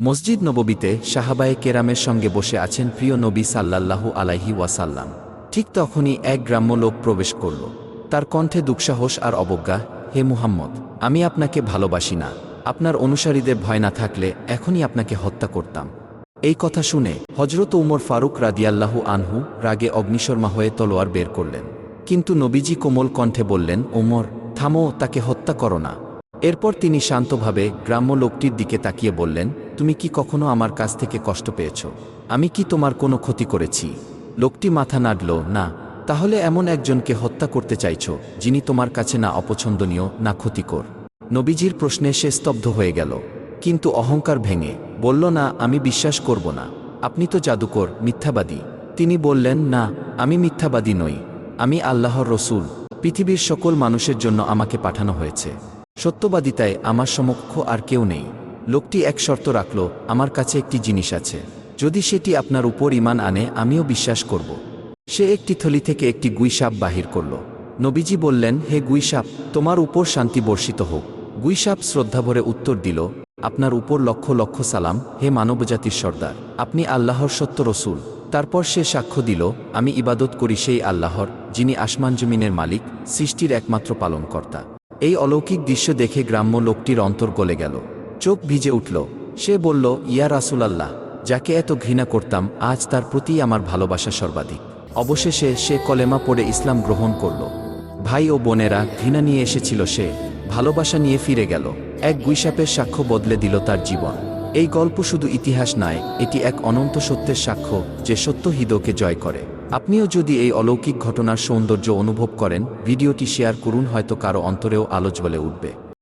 মসজিদ নববীতে সাহাবায়ে কেরামের সঙ্গে বসে আছেন প্রিয় নবী সাল্লাল্লাহু আলাইহি ওয়াসাল্লাম। ঠিক তখনই এক গ্রাম্য লোক প্রবেশ করল। তার কণ্ঠে দুঃসাহস আর অবজ্ঞা, হে মুহাম্মদ, আমি আপনাকে ভালোবাসি না। আপনার অনুসারীদের ভয় না থাকলে এখনই আপনাকে হত্যা করতাম। এই কথা শুনে হজরত উমর ফারুক রাদিয়াল্লাহু আনহু রাগে অগ্নিশর্মা হয়ে তলোয়ার বের করলেন। কিন্তু নবীজি কোমল কণ্ঠে বললেন ওমর থামো, তাকে হত্যা করো না। এরপর তিনি শান্তভাবে গ্রাম্য লোকটির দিকে তাকিয়ে বললেন, তুমি কি কখনো আমার কাছ থেকে কষ্ট পেয়েছ? আমি কি তোমার কোনো ক্ষতি করেছি? লোকটি মাথা নাড়ল, না, তাহলে এমন একজনকে হত্যা করতে চাইছ, যিনি তোমার কাছে না অপছন্দনীয়, না ক্ষতিকর? নবীজির প্রশ্নে সে স্তব্ধ হয়ে গেল, কিন্তু অহংকার ভেঙে। বলল, না, আমি বিশ্বাস করব না। আপনি তো জাদুকর, মিথ্যাবাদী। তিনি বললেন, না, আমি মিথ্যাবাদী নই। আমি আল্লাহর রসুল। পৃথিবীর সকল মানুষের জন্য আমাকে পাঠানো হয়েছে। সত্যবাদিতায় আমার সমক্ষ আর কেউ নেই। লোকটি এক শর্ত রাখল, আমার কাছে একটি জিনিস আছে। যদি সেটি আপনার উপর ইমান আনে, আমিও বিশ্বাস করব। সে একটি থলি থেকে একটি গুইসাপ বাহির করল। নবীজি বললেন, হে গুইসাপ, তোমার উপর শান্তি বর্ষিত হোক। গুইসাপ শ্রদ্ধাভরে উত্তর দিল, আপনার উপর লক্ষ লক্ষ সালাম, হে মানবজাতির সর্দার। আপনি আল্লাহর সত্য রসুল। তারপর সে সাক্ষ্য দিল, আমি ইবাদত করি সেই আল্লাহর, যিনি আসমান জমিনের মালিক, সৃষ্টির একমাত্র পালনকর্তা। এই অলৌকিক দৃশ্য দেখে গ্রাম্য লোকটির অন্তর গলে গেল। চোখ ভিজে উঠল। সে বলল, ইয়া রাসুলাল্লাহ, যাকে এত ঘৃণা করতাম, আজ তার প্রতি আমার ভালোবাসা সর্বাধিক। অবশেষে সে কলেমা পড়ে ইসলাম গ্রহণ করল। ভাই ও বোনেরা, ঘৃণা নিয়ে এসেছিল সে, ভালোবাসা নিয়ে ফিরে গেল। এক গুইসাপের সাক্ষ্য বদলে দিল তার জীবন। এই গল্প শুধু ইতিহাস নয়, এটি এক অনন্ত সত্যের সাক্ষ্য যে সত্য হৃদয়কে জয় করে। আপনিও যদি এই অলৌকিক ঘটনার সৌন্দর্য অনুভব করেন, ভিডিওটি শেয়ার করুন, হয়তো কারও অন্তরেও আলোচ বলে উঠবে।